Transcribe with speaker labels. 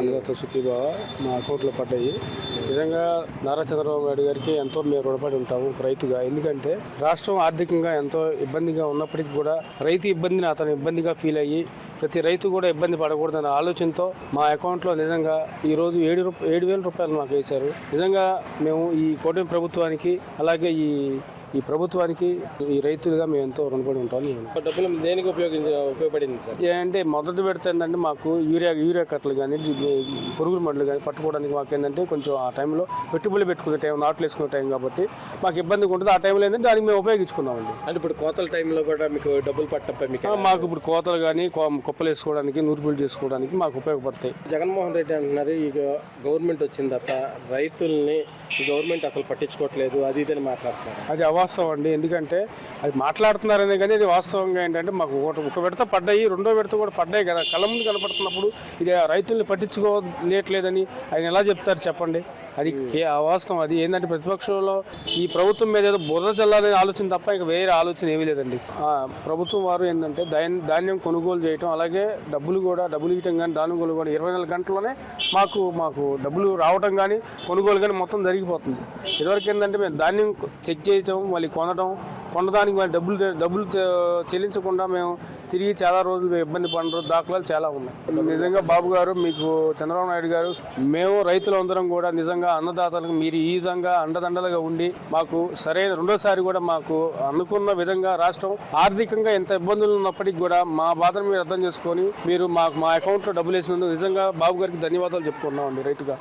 Speaker 1: అన్నదాత సుఖీభావ మా అకౌంట్లో పడ్డాయి. నిజంగా నారా చంద్రబాబు నాయుడు గారికి ఎంతో మేము రుణపడి ఉంటాము రైతుగా. ఎందుకంటే రాష్ట్రం ఆర్థికంగా ఎంతో ఇబ్బందిగా ఉన్నప్పటికీ కూడా రైతు ఇబ్బందిని అతను ఇబ్బందిగా ఫీల్ అయ్యి ప్రతి రైతు కూడా ఇబ్బంది పడకూడదన్న ఆలోచనతో మా అకౌంట్లో నిజంగా ఈరోజు ఏడు రూప ఏడు వేల రూపాయలు మాకు వేశారు. నిజంగా మేము ఈ కూటమి ప్రభుత్వానికి అలాగే ఈ ఈ ప్రభుత్వానికి ఈ రైతులుగా మేము ఎంతో రుణపడి ఉంటాం
Speaker 2: డబ్బులు దేనికి ఉపయోగించ ఉపయోగపడింది సార్?
Speaker 1: ఏంటంటే మొదటి పెడితే ఏంటంటే మాకు యూరియా యూరియా కట్టలు కానీ పురుగుల మండలు కానీ పట్టుకోవడానికి మాకు ఏంటంటే కొంచెం ఆ టైంలో పెట్టుబడులు పెట్టుకునే టైం నాట్లు వేసుకునే టైం కాబట్టి మాకు ఇబ్బందిగా ఉంటుంది. ఆ టైంలో ఏంటంటే దానికి మేము ఉపయోగించుకున్నామండి.
Speaker 2: అంటే ఇప్పుడు కోతల టైంలో కూడా మీకు డబ్బులు పట్టపై మీకు
Speaker 1: మాకు ఇప్పుడు కోతలు కానీ కుప్పలు వేసుకోవడానికి నూర్పులు చేసుకోవడానికి మాకు ఉపయోగపడతాయి.
Speaker 2: జగన్మోహన్ రెడ్డి అంటున్నారు ఈ గవర్నమెంట్ వచ్చిన తర్వాత రైతుల్ని గవర్నమెంట్ అసలు పట్టించుకోవట్లేదు అది ఇదని మాట్లాడుతున్నారు.
Speaker 1: అది అవాస్తవం అండి. ఎందుకంటే అది మాట్లాడుతున్నారనే కానీ అది వాస్తవంగా ఏంటంటే మాకు ఒకటి ఒక విడత పడ్డాయి రెండో విడత కూడా పడ్డాయి కదా. కళ్ళ ముందు కనపడుతున్నప్పుడు ఇది రైతుల్ని పట్టించుకోలేట్లేదని ఆయన ఎలా చెప్తారు చెప్పండి? అది ఏ అవాస్తవం? అది ఏంటంటే ప్రతిపక్షంలో ఈ ప్రభుత్వం మీద ఏదో బురద చల్లాలనే ఆలోచన తప్ప ఇక వేరే ఆలోచన ఏమీ లేదండి. ప్రభుత్వం వారు ఏంటంటే ధాన్యం కొనుగోలు చేయటం అలాగే డబ్బులు కూడా డబ్బులు ఇవ్వటం కానీ ధాన్యం కొనుగోలు కూడా ఇరవై నాలుగు గంటల్లోనే మాకు మాకు డబ్బులు రావటం కానీ కొనుగోలు కానీ మొత్తం జరిగిపోతుంది. ఇదివరకు ఏంటంటే మేము ధాన్యం చెక్ చేయటం మళ్ళీ కొనడం కొనడానికి మేము డబ్బులు డబ్బులు చెల్లించకుండా మేము తిరిగి చాలా రోజులు ఇబ్బంది పడిన దాఖలాలు చాలా ఉన్నాయి. నిజంగా బాబు గారు మీకు చంద్రబాబు నాయుడు గారు మేము రైతులందరం కూడా నిజంగా అన్నదాతలకు మీరు ఈ విధంగా అండదండలుగా ఉండి మాకు సరైన రెండోసారి కూడా మాకు అనుకున్న విధంగా రాష్ట్రం ఆర్థికంగా ఎంత ఇబ్బందులు ఉన్నప్పటికీ కూడా మా బాధను మీరు అర్థం చేసుకొని మీరు మాకు మా అకౌంట్లో డబ్బులు వేసినందుకు నిజంగా బాబు గారికి ధన్యవాదాలు చెప్పుకున్నామండి రైతుగా.